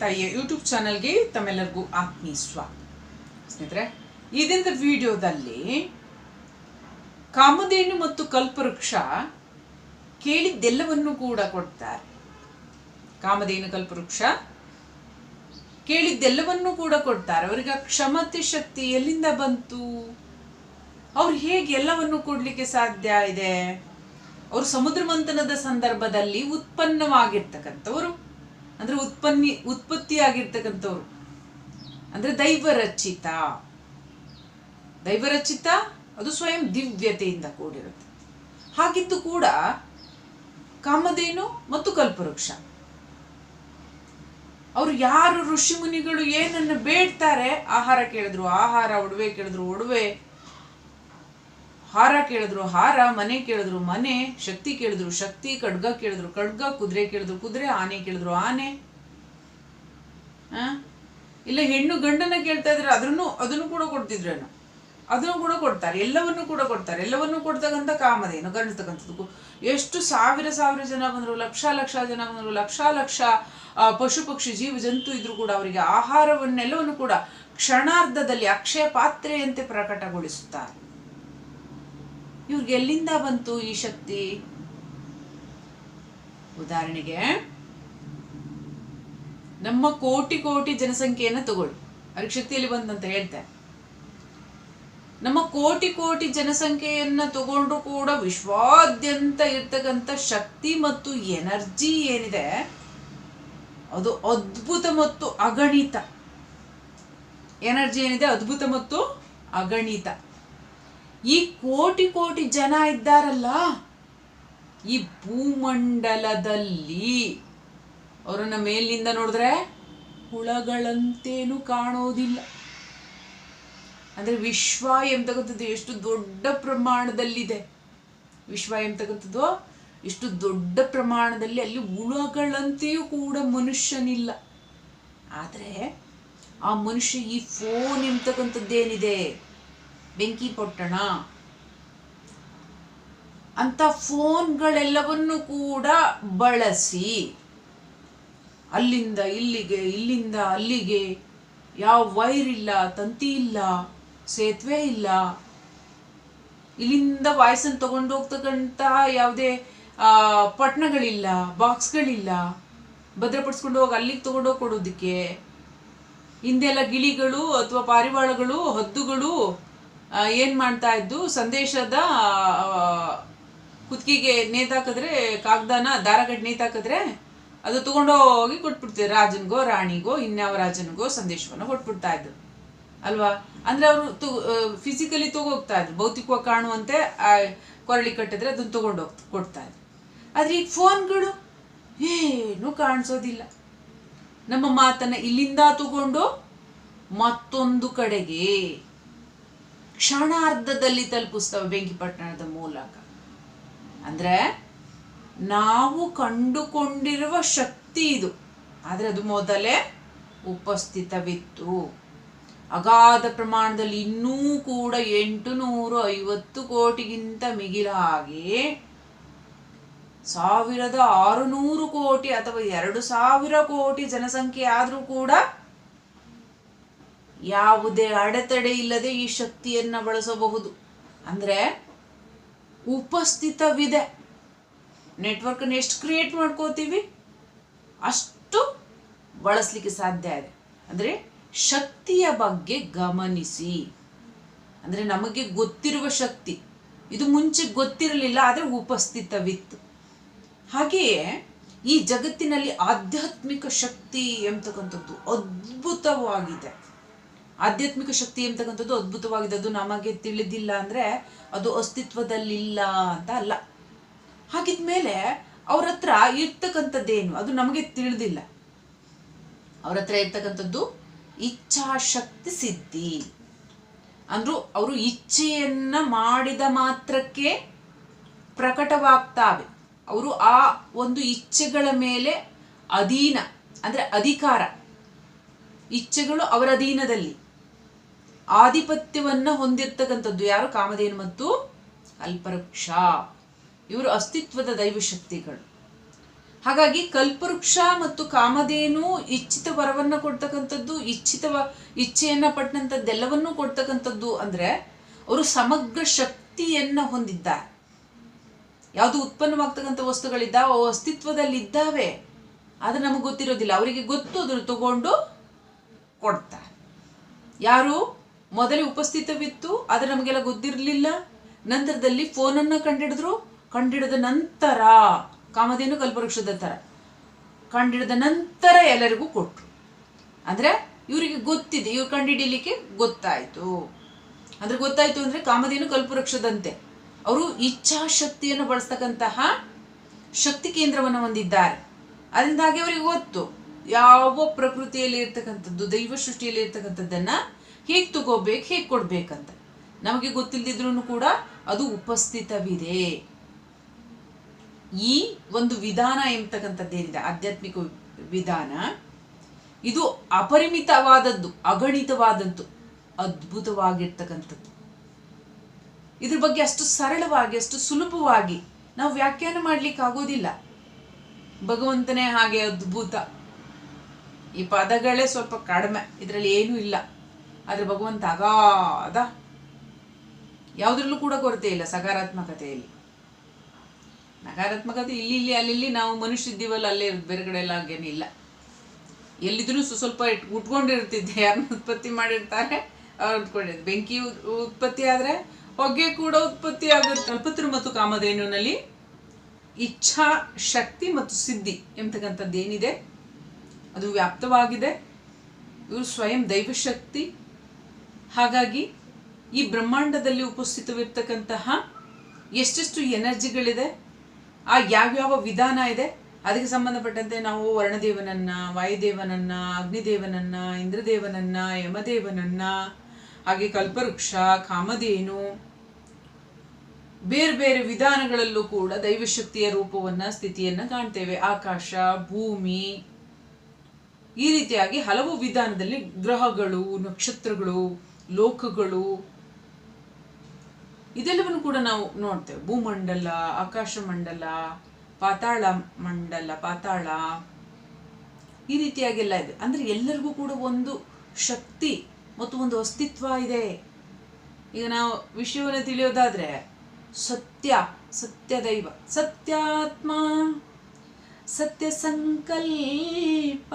ತಾಯಿಯ ಯೂಟ್ಯೂಬ್ ಚಾನಲ್ಗೆ ತಮ್ಮೆಲ್ಲರಿಗೂ ಆತ್ಮೀಯ ಸ್ವಾಗತ. ಸ್ನೇಹಿತರೆ ಈ ದಿನದ ವಿಡಿಯೋದಲ್ಲಿ ಕಾಮಧೇನು ಮತ್ತು ಕಲ್ಪವೃಕ್ಷ ಕೇಳಿದ್ದೆಲ್ಲವನ್ನು ಕೂಡ ಕೊಡ್ತಾರೆ. ಕಾಮಧೇನು, ಕಲ್ಪವೃಕ್ಷ ಕೇಳಿದ್ದೆಲ್ಲವನ್ನೂ ಕೂಡ ಕೊಡ್ತಾರೆ. ಅವರಿಗೆ ಕ್ಷಮತೆ, ಶಕ್ತಿ ಎಲ್ಲಿಂದ ಬಂತು? ಅವ್ರು ಹೇಗೆ ಎಲ್ಲವನ್ನು ಕೊಡ್ಲಿಕ್ಕೆ ಸಾಧ್ಯ ಇದೆ? ಅವರು ಸಮುದ್ರ ಮಂಥನದ ಸಂದರ್ಭದಲ್ಲಿ ಉತ್ಪನ್ನವಾಗಿರ್ತಕ್ಕಂಥವ್ರು ಅಂದ್ರೆ ಉತ್ಪನ್ನಿ, ಉತ್ಪತ್ತಿಯಾಗಿರ್ತಕ್ಕಂಥವ್ರು. ಅಂದ್ರೆ ದೈವರಚಿತ. ದೈವರಚಿತ, ಅದು ಸ್ವಯಂ ದಿವ್ಯತೆಯಿಂದ ಕೂಡಿರುತ್ತೆ. ಹಾಗಿದ್ದು ಕೂಡ ಕಾಮಧೇನು ಮತ್ತು ಕಲ್ಪವೃಕ್ಷ. ಅವರು ಯಾರು ಋಷಿ ಮುನಿಗಳು ಏನನ್ನು ಬೇಡ್ತಾರೆ, ಆಹಾರ ಕೇಳಿದ್ರು, ಆಹಾರ, ಒಡವೆ ಕೇಳಿದ್ರು, ಒಡವೆ ಹಾರ ಕೇಳಿದ್ರು ಹಾರ, ಮನೆ ಕೇಳಿದ್ರು ಮನೆ, ಶಕ್ತಿ ಕೇಳಿದ್ರು ಶಕ್ತಿ, ಖಡ್ಗ ಕೇಳಿದ್ರು ಖಡ್ಗ, ಕುದುರೆ ಕೇಳಿದ್ರು ಕುದುರೆ, ಆನೆ ಕೇಳಿದ್ರು ಆನೆ? ಇಲ್ಲ ಹೆಣ್ಣು ಗಂಡನ ಕೇಳ್ತಾ ಇದ್ರೆ ಅದನ್ನು ಅದನ್ನು ಕೂಡ ಕೊಡ್ತಿದ್ರೇನು ಅದನ್ನು ಕೂಡ ಕೊಡ್ತಾರೆ, ಎಲ್ಲವನ್ನು ಕೂಡ ಕೊಡ್ತಾರೆ. ಎಲ್ಲವನ್ನು ಕೊಡ್ತಕ್ಕಂಥ ಕಾಮದೇನು ಗಂಡತಕ್ಕಂಥದ್ದು ಎಷ್ಟು ಸಾವಿರ ಸಾವಿರ ಜನ ಬಂದರು, ಲಕ್ಷ ಲಕ್ಷ ಜನ ಬಂದರು, ಲಕ್ಷ ಲಕ್ಷ ಪಶು ಪಕ್ಷಿ, ಜೀವ ಜಂತು ಇದ್ರು ಕೂಡ ಅವರಿಗೆ ಆಹಾರವನ್ನೆಲ್ಲವನ್ನು ಕೂಡ ಕ್ಷಣಾರ್ಧದಲ್ಲಿ ಅಕ್ಷಯ ಪಾತ್ರೆಯಂತೆ ಪ್ರಕಟಗೊಳಿಸುತ್ತಾರೆ. ಇವ್ರಿಗೆ ಎಲ್ಲಿಂದ ಬಂತು ಈ ಶಕ್ತಿ? ಉದಾಹರಣೆಗೆ, ನಮ್ಮ ಕೋಟಿ ಕೋಟಿ ಜನಸಂಖ್ಯೆಯನ್ನು ತಗೊಳ್ಳಿ. ಅವ್ರಿಗೆ ಶಕ್ತಿಯಲ್ಲಿ ಬಂದಂತ ಹೇಳ್ತಾರೆ ನಮ್ಮ ಕೋಟಿ ಕೋಟಿ ಜನಸಂಖ್ಯೆಯನ್ನ ತಗೊಂಡು ಕೂಡ ವಿಶ್ವಾದ್ಯಂತ ಇರ್ತಕ್ಕಂಥ ಶಕ್ತಿ ಮತ್ತು ಎನರ್ಜಿ ಏನಿದೆ, ಅದು ಅದ್ಭುತ ಮತ್ತು ಅಗಣಿತ. ಎನರ್ಜಿ ಏನಿದೆ? ಅದ್ಭುತ ಮತ್ತು ಅಗಣಿತ. ಈ ಕೋಟಿ ಕೋಟಿ ಜನ ಇದ್ದಾರಲ್ಲ? ಈ ಭೂಮಂಡಲದಲ್ಲಿ. ಅವರನ್ನ ಮೇಲಿನಿಂದ ನೋಡಿದ್ರೆ ಹುಳಗಳಂತೇನು ಕಾಣೋದಿಲ್ಲ. ಅಂದ್ರೆ ವಿಶ್ವ ಎಂತಕ್ಕಂಥದ್ದು ಎಷ್ಟು ದೊಡ್ಡ ಪ್ರಮಾಣದಲ್ಲಿದೆ. ವಿಶ್ವ ಎಂಬತಕ್ಕಂಥದ್ದು ಎಷ್ಟು ದೊಡ್ಡ ಪ್ರಮಾಣದಲ್ಲಿ ಅಲ್ಲಿ ಹುಳಗಳಂತೆಯೂ ಕೂಡ ಮನುಷ್ಯನಿಲ್ಲ. ಆದರೆ ಆ ಮನುಷ್ಯ ಈ ಫೋನ್ ಎಂಬತಕ್ಕಂಥದ್ದೇನಿದೆ ಬೆಂಕಿ ಪೊಟ್ಟಣ ಅಂತ ಫೋನ್ಗಳೆಲ್ಲವನ್ನು ಕೂಡ ಬಳಸಿ ಅಲ್ಲಿಂದ ಇಲ್ಲಿಗೆ, ಇಲ್ಲಿಂದ ಅಲ್ಲಿಗೆ ಯಾವ ವೈರ್ ಇಲ್ಲ, ತಂತಿ ಇಲ್ಲ, ಸೇತುವೆ ಇಲ್ಲ. ಇಲ್ಲಿಂದ ವಾಯ್ಸನ್ನು ತಗೊಂಡು ಹೋಗ್ತಕ್ಕಂತಹ ಯಾವುದೇ ಪಟ್ಟಣಗಳಿಲ್ಲ ಬಾಕ್ಸ್ಗಳಿಲ್ಲ. ಭದ್ರಪಡಿಸ್ಕೊಂಡು ಹೋಗಿ ಅಲ್ಲಿಗೆ ತಗೊಂಡೋಗಿ ಕೊಡೋದಕ್ಕೆ. ಹಿಂದೆಲ್ಲ ಗಿಳಿಗಳು ಅಥವಾ ಪಾರಿವಾಳಗಳು, ಹದ್ದುಗಳು ಏನ್ ಮಾಡ್ತಾ ಇದ್ದು, ಸಂದೇಶದ ಕುತ್ತಿಗೆಗೆ ನೇತಾಕಿದ್ರೆ ಕಾಗ್ದಾನ ದಾರಗಡ್ ನೇತಾಕಿದ್ರೆ ಅದು ತಗೊಂಡೋಗಿ ಕೊಟ್ಬಿಡ್ತಿದ್ರು. ರಾಜನಿಗೋ, ರಾಣಿಗೋ, ಇನ್ಯಾವ ರಾಜನಿಗೋ ಸಂದೇಶವನ್ನು ಕೊಟ್ಬಿಡ್ತಾ ಇದ್ರು. ಅಲ್ವಾ? ಅಂದ್ರೆ ಅವರು ಫಿಸಿಕಲಿ ತಗೋಗ್ತಾ ಇದ್ರು. ಭೌತಿಕವಾಗಿ ಕಾಣುವಂತೆ ಕೊರಳಿ ಕಟ್ಟಿದ್ರೆ ಅದನ್ನ ತಗೊಂಡೋಗ್ ಕೊಡ್ತಾ ಇದ್ರು. ಆದ್ರೆ ಈಗ ಫೋನ್ಗಳು, ಏನೂ ಕಾಣಿಸೋದಿಲ್ಲ. ನಮ್ಮ ಮಾತನ್ನ ಇಲ್ಲಿಂದ ತಗೊಂಡು ಮತ್ತೊಂದು ಕಡೆಗೆ ಕ್ಷಣಾರ್ಧದಲ್ಲಿ ತಲುಪಿಸ್ತವೆ ಬೆಂಕಿಪಟ್ಟಣದ ಮೂಲಕ. ಅಂದ್ರೆ ನಾವು ಕಂಡುಕೊಂಡಿರುವ ಶಕ್ತಿ ಇದು. ಆದರೆ ಅದು ಮೊದಲೇ ಉಪಸ್ಥಿತವಿತ್ತು. ಅಗಾಧ ಪ್ರಮಾಣದಲ್ಲಿ ಇನ್ನೂ ಕೂಡ ಎಂಟು ನೂರು ಐವತ್ತು ಕೋಟಿಗಿಂತ ಮಿಗಿಲಾಗಿ ಸಾವಿರದ ಆರುನೂರು ಕೋಟಿ ಅಥವಾ ಎರಡು ಸಾವಿರ ಕೋಟಿ ಜನಸಂಖ್ಯೆ ಆದರೂ ಕೂಡ ಯಾವುದೇ ಅಡೆತಡೆ ಇಲ್ಲದೆ ಈ ಶಕ್ತಿಯನ್ನ ಬಳಸಬಹುದು. ಅಂದ್ರೆ ಉಪಸ್ಥಿತವಿದೆ. ನೆಟ್ವರ್ಕನ್ನು ಎಷ್ಟು ಕ್ರಿಯೇಟ್ ಮಾಡ್ಕೋತೀವಿ? ಅಷ್ಟು ಬಳಸಲಿಕ್ಕೆ ಸಾಧ್ಯ ಇದೆ. ಅಂದರೆ ಶಕ್ತಿಯ ಬಗ್ಗೆ ಗಮನಿಸಿ. ಅಂದರೆ ನಮಗೆ ಗೊತ್ತಿರುವ ಶಕ್ತಿ. ಇದು ಮುಂಚೆ ಗೊತ್ತಿರಲಿಲ್ಲ, ಆದರೆ ಉಪಸ್ಥಿತವಿತ್ತು. ಹಾಗೆಯೇ ಈ ಜಗತ್ತಿನಲ್ಲಿ ಆಧ್ಯಾತ್ಮಿಕ ಶಕ್ತಿ ಎಂಬತಕ್ಕಂಥದ್ದು ಅದ್ಭುತವಾಗಿದೆ. ಆಧ್ಯಾತ್ಮಿಕ ಶಕ್ತಿ ಎಂತಕ್ಕಂಥದ್ದು ಅದ್ಭುತವಾಗಿದೆ ಅದು ನಮಗೆ ತಿಳಿದಿಲ್ಲ ಅಂದರೆ ಅದು ಅಸ್ತಿತ್ವದಲ್ಲಿಲ್ಲ ಅಂತ ಅಲ್ಲ. ಹಾಗಿದ್ಮೇಲೆ ಅವ್ರ ಹತ್ರ ಇರ್ತಕ್ಕಂಥದ್ದೇನು? ಅದು ನಮಗೆ ತಿಳಿದಿಲ್ಲ. ಅವ್ರ ಹತ್ರ ಇರ್ತಕ್ಕಂಥದ್ದು ಇಚ್ಛಾಶಕ್ತಿ ಸಿದ್ಧಿ. ಅಂದ್ರು ಅವರು ಇಚ್ಛೆಯನ್ನ ಮಾಡಿದ ಮಾತ್ರಕ್ಕೆ ಪ್ರಕಟವಾಗ್ತಾವೆ. ಅವರು ಆ ಒಂದು ಇಚ್ಛೆಗಳ ಮೇಲೆ ಅಧೀನ, ಅಂದ್ರೆ ಅಧಿಕಾರ. ಇಚ್ಛೆಗಳು ಅವರ ಅಧೀನದಲ್ಲಿ. ಆಧಿಪತ್ಯವನ್ನ ಹೊಂದಿರ್ತಕ್ಕಂಥದ್ದು ಯಾರು? ಕಾಮಧೇನು ಮತ್ತು ಅಲ್ಪವೃಕ್ಷ. ಇವರು ಅಸ್ತಿತ್ವದ ದೈವಶಕ್ತಿಗಳು. ಹಾಗಾಗಿ ಕಲ್ಪವೃಕ್ಷ ಮತ್ತು ಕಾಮಧೇನು ಇಚ್ಛಿತ ವರವನ್ನ ಕೊಡ್ತಕ್ಕಂಥದ್ದು ಇಚ್ಛಿತವ ಇಚ್ಛೆಯನ್ನ ಪಟ್ಟಂಥದ್ದೆಲ್ಲವನ್ನೂ ಕೊಡ್ತಕ್ಕಂಥದ್ದು ಅಂದ್ರೆ ಅವರು ಸಮಗ್ರ ಶಕ್ತಿಯನ್ನ ಹೊಂದಿದ್ದಾರೆ. ಯಾವುದು ಉತ್ಪನ್ನವಾಗ್ತಕ್ಕಂಥ ವಸ್ತುಗಳಿದ್ದಾವೆ ಅವು ಅಸ್ತಿತ್ವದಲ್ಲಿದ್ದಾವೆ. ಅದು ನಮಗೆ ಗೊತ್ತಿರೋದಿಲ್ಲ. ಅವರಿಗೆ ಗೊತ್ತು ಅದನ್ನು ತಗೊಂಡು ಕೊಡ್ತಾರೆ. ಯಾರು? ಮೊದಲೇ ಉಪಸ್ಥಿತವಿತ್ತು, ಆದರೆ ನಮಗೆಲ್ಲ ಗೊತ್ತಿರಲಿಲ್ಲ. ನಂತರದಲ್ಲಿ ಫೋನನ್ನು ಕಂಡಿಡಿದ್ರು. ಕಂಡಿಡಿದ ನಂತರ ಕಾಮಧೇನು ಕಲ್ಪವೃಕ್ಷದ ಥರ. ಕಂಡಿಡಿದ ನಂತರ ಎಲ್ಲರಿಗೂ ಕೊಟ್ಟರು ಅಂದರೆ ಇವರಿಗೆ ಗೊತ್ತಿದೆ, ಇವ್ರು ಕಂಡಿಡೀಲಿಕ್ಕೆ ಗೊತ್ತಾಯಿತು. ಅಂದರೆ ಗೊತ್ತಾಯಿತು ಅಂದರೆ ಕಾಮಧೇನು ಕಲ್ಪವೃಕ್ಷದಂತೆ. ಅವರು ಇಚ್ಛಾಶಕ್ತಿಯನ್ನು ಬಳಸ್ತಕ್ಕಂತಹ ಶಕ್ತಿ ಕೇಂದ್ರವನ್ನು ಹೊಂದಿದ್ದಾರೆ. ಅದರಿಂದಾಗಿ ಅವರಿಗೆ ಗೊತ್ತು. ಯಾವ ಪ್ರಕೃತಿಯಲ್ಲಿ ಇರ್ತಕ್ಕಂಥದ್ದು ದೈವ ಸೃಷ್ಟಿಯಲ್ಲಿ ಇರ್ತಕ್ಕಂಥದ್ದನ್ನ ಹೇಗೆ ತಗೋಬೇಕು, ಹೇಗೆ ಕೊಡ್ಬೇಕಂತ. ನಮಗೆ ಗೊತ್ತಿಲ್ಲದಿದ್ರೂ ಕೂಡ ಅದು ಉಪಸ್ಥಿತವಿದೆ. ಈ ಒಂದು ವಿಧಾನ ಎಂಬತಕ್ಕಂಥದ್ದೇನಿದೆ ಆಧ್ಯಾತ್ಮಿಕ ವಿಧಾನ, ಇದು ಅಪರಿಮಿತವಾದದ್ದು, ಅಗಣಿತವಾದದ್ದು, ಅದ್ಭುತವಾಗಿರ್ತಕ್ಕಂಥದ್ದು. ಇದ್ರ ಬಗ್ಗೆ ಅಷ್ಟು ಸರಳವಾಗಿ, ಅಷ್ಟು ಸುಲಭವಾಗಿ ನಾವು ವ್ಯಾಖ್ಯಾನ ಮಾಡ್ಲಿಕ್ಕೆ ಆಗೋದಿಲ್ಲ. ಭಗವಂತನೇ ಹಾಗೆ ಅದ್ಭುತ. ಈ ಪದಗಳೇ ಸ್ವಲ್ಪ ಕಡಿಮೆ, ಇದರಲ್ಲಿ ಏನೂ ಇಲ್ಲ. ಆದರೆ ಭಗವಂತ ಅಗಾಧ ಯಾವುದ್ರಲ್ಲೂ ಕೂಡ ಕೊರತೆ ಇಲ್ಲ, ಸಕಾರಾತ್ಮಕತೆಯಲ್ಲಿ. ನಕಾರಾತ್ಮಕತೆ ಇಲ್ಲಿ ಇಲ್ಲಿ ಅಲ್ಲಿ ನಾವು ಮನುಷ್ಯ ಇದ್ದೀವಲ್ಲ, ಅಲ್ಲೇ ಇರೋದು ಬೇರೆ ಕಡೆ ಎಲ್ಲ ಹಾಗೇನಿಲ್ಲ ಎಲ್ಲಿದ್ರೂ ಸ್ವ- ಸ್ವಲ್ಪ ಇಟ್, ಉಟ್ಕೊಂಡಿರ್ತಿದ್ದೆ ಯಾರನ್ನ ಉತ್ಪತ್ತಿ ಮಾಡಿರ್ತಾರೆ, ಅವ್ರು ಉಟ್ಕೊಂಡಿದ್ದೆ ಬೆಂಕಿ ಉತ್ಪತ್ತಿ ಆದರೆ ಹೊಗೆ ಕೂಡ ಉತ್ಪತ್ತಿ ಆಗುತ್ತೆ. ಕಲ್ಪತ್ರ ಮತ್ತು ಕಾಮಧೇನುನಲ್ಲಿ ಇಚ್ಛಾ, ಶಕ್ತಿ ಮತ್ತು ಸಿದ್ಧಿ ಎಂಬತಕ್ಕಂಥದ್ದು ಏನಿದೆ? ಅದು ವ್ಯಾಪ್ತವಾಗಿದೆ. ಇವರು ಸ್ವಯಂ ದೈವಶಕ್ತಿ ಹಾಗಾಗಿ ಈ ಬ್ರಹ್ಮಾಂಡದಲ್ಲಿ ಉಪಸ್ಥಿತವಿರ್ತಕ್ಕಂತಹ ಎಷ್ಟೆಷ್ಟು ಎನರ್ಜಿಗಳಿದೆ, ಆ ಯಾವ್ಯಾವ ವಿಧಾನ ಇದೆ, ಅದಕ್ಕೆ ಸಂಬಂಧಪಟ್ಟಂತೆ ನಾವು ವರ್ಣದೇವನನ್ನ, ವಾಯುದೇವನನ್ನ, ಅಗ್ನಿದೇವನನ್ನ, ಇಂದ್ರದೇವನನ್ನ, ಯಮದೇವನನ್ನ, ಹಾಗೆ ಕಲ್ಪವೃಕ್ಷ, ಕಾಮಧೇನು, ಬೇರೆ ಬೇರೆ ವಿಧಾನಗಳಲ್ಲೂ ಕೂಡ ದೈವಶಕ್ತಿಯ ರೂಪವನ್ನ, ಸ್ಥಿತಿಯನ್ನ ಕಾಣ್ತೇವೆ. ಆಕಾಶ, ಭೂಮಿ, ಈ ರೀತಿಯಾಗಿ ಹಲವು ವಿಧಾನದಲ್ಲಿ ಗ್ರಹಗಳು, ನಕ್ಷತ್ರಗಳು ಲೋಕಗಳು, ಇದೆಲ್ಲವನ್ನು ಕೂಡ ನಾವು ನೋಡ್ತೇವೆ. ಭೂಮಂಡಲ ಆಕಾಶ ಮಂಡಲ ಪಾತಾಳ ಮಂಡಲ, ಪಾತಾಳ, ಈ ರೀತಿಯಾಗೆಲ್ಲ ಇದೆ. ಅಂದ್ರೆ ಎಲ್ಲರಿಗೂ ಕೂಡ ಒಂದು ಶಕ್ತಿ ಮತ್ತು ಒಂದು ಅಸ್ತಿತ್ವ ಇದೆ. ಈಗ ನಾವು ವಿಷಯವನ್ನು ತಿಳಿಯೋದಾದ್ರೆ, ಸತ್ಯ ಸತ್ಯ ದೈವ ಸತ್ಯಾತ್ಮ ಸತ್ಯ ಸಂಕಲ್ಪ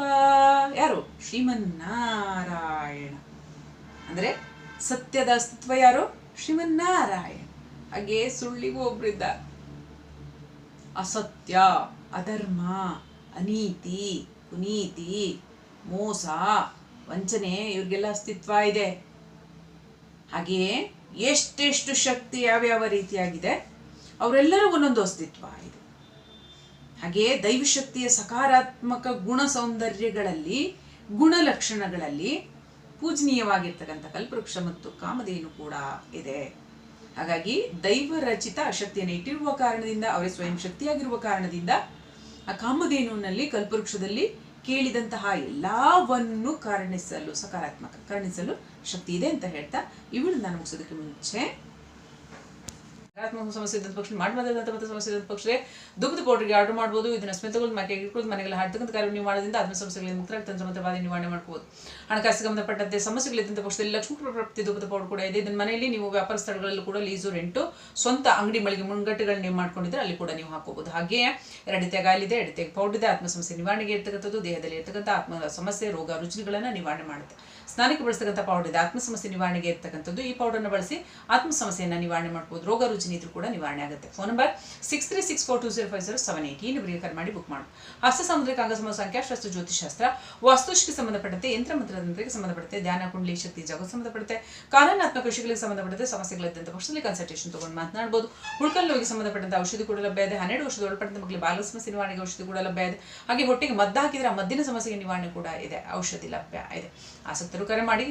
ಯಾರು? ಶ್ರೀಮನ್ನಾರಾಯಣ. ಅಂದ್ರೆ ಸತ್ಯದ ಅಸ್ತಿತ್ವ ಯಾರು? ಶ್ರೀಮನ್ನಾರಾಯಣ. ಹಾಗೆ ಸುಳ್ಳಿಗೂ ಒಬ್ಬರಿದ್ದ ಅಸತ್ಯ, ಅಧರ್ಮ, ಅನೀತಿ, ಕುನೀತಿ, ಮೋಸ, ವಂಚನೆ ಇವ್ರಿಗೆಲ್ಲ ಅಸ್ತಿತ್ವ ಇದೆ. ಹಾಗೆಯೇ ಎಷ್ಟೆಷ್ಟು ಶಕ್ತಿ ಯಾವ್ಯಾವ ರೀತಿಯಾಗಿದೆ, ಅವರೆಲ್ಲರೂ ಒಂದೊಂದು ಅಸ್ತಿತ್ವ ಇದೆ. ಹಾಗೆಯೇ ದೈವಶಕ್ತಿಯ ಸಕಾರಾತ್ಮಕ ಗುಣ ಸೌಂದರ್ಯಗಳಲ್ಲಿ, ಗುಣಲಕ್ಷಣಗಳಲ್ಲಿ ಪೂಜನೀಯವಾಗಿರ್ತಕ್ಕಂಥ ಕಲ್ಪವೃಕ್ಷ ಮತ್ತು ಕಾಮಧೇನು ಕೂಡ ಇದೆ. ಹಾಗಾಗಿ ದೈವ ರಚಿತ ಶಕ್ತಿಯನ್ನು ಇಟ್ಟಿರುವ ಕಾರಣದಿಂದ, ಅವರೇ ಸ್ವಯಂ ಶಕ್ತಿಯಾಗಿರುವ ಕಾರಣದಿಂದ ಆ ಕಾಮಧೇನುವಿನಲ್ಲಿ, ಕಲ್ಪವೃಕ್ಷದಲ್ಲಿ ಕೇಳಿದಂತಹ ಎಲ್ಲವನ್ನು ಕರ್ಣಿಸಲು, ಸಕಾರಾತ್ಮಕ ಕಾರಣಿಸಲು ಶಕ್ತಿ ಇದೆ ಅಂತ ಹೇಳ್ತಾ ಇವಳು ನಾನು ಮುಗಿಸೋದಕ್ಕೆ ಮುಂಚೆ ನಕಾರಾತ್ಮಕ ಸಮಸ್ಯೆ ಇದ್ದಂಥ ಪಕ್ಷ ಮಾಡಬಾರ್ದಂಥ ಮತ್ತೆ ಸಮಸ್ಯೆ ಇದ್ದಂಥ ಪಕ್ಷ ದುಗ್ಧ ಪೌಡರ್ಗೆ ಆರ್ಡರ್ ಮಾಡ್ಬೋದು, ಇದನ್ನ ಸ್ಮಿತ ಮಕ್ಕಳಿಗೆ ಮನೆಗೆ ಇಟ್ಕೊಂಡು ಮನೆಗೆಲ್ಲ ಹಾಡ್ತಕ್ಕಂಥ ಕಾರ್ಯ ನೀವು ಮಾಡೋದ್ರಿಂದ ಆತ್ಮ ಸಮಸ್ಯೆಗಳಿಂದ ಮುಕ್ತರಾಗಿ ತಂತ್ರ ಬಾಧೆ ನಿವಾರಣೆ ಮಾಡ್ಬೋದು. ಹಣಕಾಸಿಗೆ ಸಂಬಂಧಪಟ್ಟಂತೆ ಸಮಸ್ಯೆಗಳಿದ್ದಂಥ ಪಕ್ಷದಲ್ಲಿ ಲಕ್ಷ್ಮೀ ಪ್ರಾಪ್ತಿ ದುಗ್ಧ ಪೌಡರ್ ಕೂಡ ಇದೆ. ಇದನ್ನ ಮನೆಯಲ್ಲಿ ನೀವು ವ್ಯಾಪಾರ ಸ್ಥಳಗಳಲ್ಲೂ ಕೂಡ ಲೀಸು, ರೆಂಟು, ಸ್ವಂತ ಅಂಗಡಿ ಮಳಿಗೆ ಮುಂಗಟ್ಟುಗಳನ್ನ ನೀವು ಮಾಡ್ಕೊಂಡಿದ್ರೆ ಅಲ್ಲಿ ಕೂಡ ನೀವು ಹಾಕೋಬಹುದು ಹಾಗೆಯೇ ಎರಡು ಗಾಯಲಿದೆ ಗಾಲಿದೆ ಎರಡು ರೀತಿಯ ಪೌಡರ್ ಇದೆ. ಆತ್ಮ ಸಮಸ್ಯೆ ನಿವಾರಣೆಗೆ ಇರ್ತಕ್ಕಂಥದ್ದು, ದೇಹದಲ್ಲಿ ಇರ್ತಕ್ಕಂಥ ಆತ್ಮ ಸಮಸ್ಯೆ, ರೋಗ ರುಚಿಗಳನ್ನು ನಿವಾರಣೆ ಮಾಡುತ್ತೆ. ಸ್ನಾನಕ್ಕೆ ಬಳಸ್ತಕ್ಕಂಥ ಪೌಡರ್ ಇದೆ. ಆತ್ಮ ಸಮಸ್ಯೆ ನಿವಾರಣೆಗೆ ಇರ್ತಕ್ಕಂಥದ್ದು ಈ ಪೌಡರ್ನ ಬಳಸಿ ಆತ್ಮ ಸಮಸ್ಯೆಯನ್ನು ನಿವಾರಣೆ ಮಾಡ್ಬೋದು. ರೋಗ ರುಚಿನಿ ಇದ್ರೂ ಕೂಡ ನಿವಾರಣೆ ಆಗುತ್ತೆ. Phone number six three six four two zero five zero seven eight ಈ ನಂಬರಿಗೆ ಕರೆ ಮಾಡಿ ಬುಕ್ ಮಾಡು. ಹಸ್ತ ಸಾಮುದ್ರಿಕ ಅಂಗಸಮ ಸಂಖ್ಯಾಶಾಸ್ತ್ರ ಜ್ಯೋತಿಷಾಸ್ತ್ರ ವಾಸ್ತುಶಿಗೆ ಸಂಬಂಧಪಟ್ಟಂತೆ ಯಂತ್ರ ಮಂತ್ರತಂತ್ರಕ್ಕೆ ಸಂಬಂಧಪಡುತ್ತೆ ಧ್ಯಾನ, ಕುಂಡಲಿ, ಶಕ್ತಿ ಜಾಗಕ್ಕೆ ಸಂಬಂಧಪಡುತ್ತೆ ಕಾನೂನಾತ್ಮಕ ವಿಷಯಗಳಿಗೆ ಸಂಬಂಧಪಟ್ಟಂತೆ ಸಮಸ್ಯೆಗಳಿದ್ದಂಥ ಪಕ್ಷದಲ್ಲಿ ಕನ್ಸಲ್ಟೇಷನ್ ತಗೊಂಡು ಮಾತನಾಡಬಹುದು ಹುಡುಕಲ್ ನೋವಿಗೆ ಸಂಬಂಧಪಟ್ಟಂತೆ ಔಷಧಿ ಕೂಡ ಲಭ್ಯ ಇದೆ. ಹನ್ನೆರಡು ವರ್ಷದ ಒಳಪಟ್ಟಂತ ಮಕ್ಕಳಿಗೆ ಬಾಲ ಸಮಸ್ಯೆ ನಿವಾರಣೆಗೆ ಔಷಧಿ ಕೂಡ ಲಭ್ಯ ಇದೆ. ಹಾಗೆ ಹೊಟ್ಟೆಗೆ ಮದ್ದು ಹಾಕಿದ್ರೆ ಮದ್ದಿನ ಸಮಸ್ಯೆಗೆ ನಿವಾರಣೆ ಕೂಡ ಇದೆ. ಔಷಧಿ ಲಭ್ಯ ಇದೆ. ಆಸಕ್ತರು ಕರೆ ಮಾಡಿ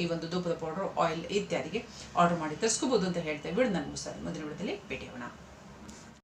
ಈ ಒಂದು ಧೂಪದ ಪೌಡರ್ ಆಯಿಲ್ ಇತ್ಯಾದಿಗೆ ಆರ್ಡರ್ ಮಾಡಿ ತರಿಸ್ಕೋಬಹುದು ಅಂತ ಹೇಳ್ತೇವೆ ಬಿಡು ನಾನು ಮುಂದಿನ ವಿಡಿಯೋದಲ್ಲಿ ಭೇಟಿಯಾಗೋಣ.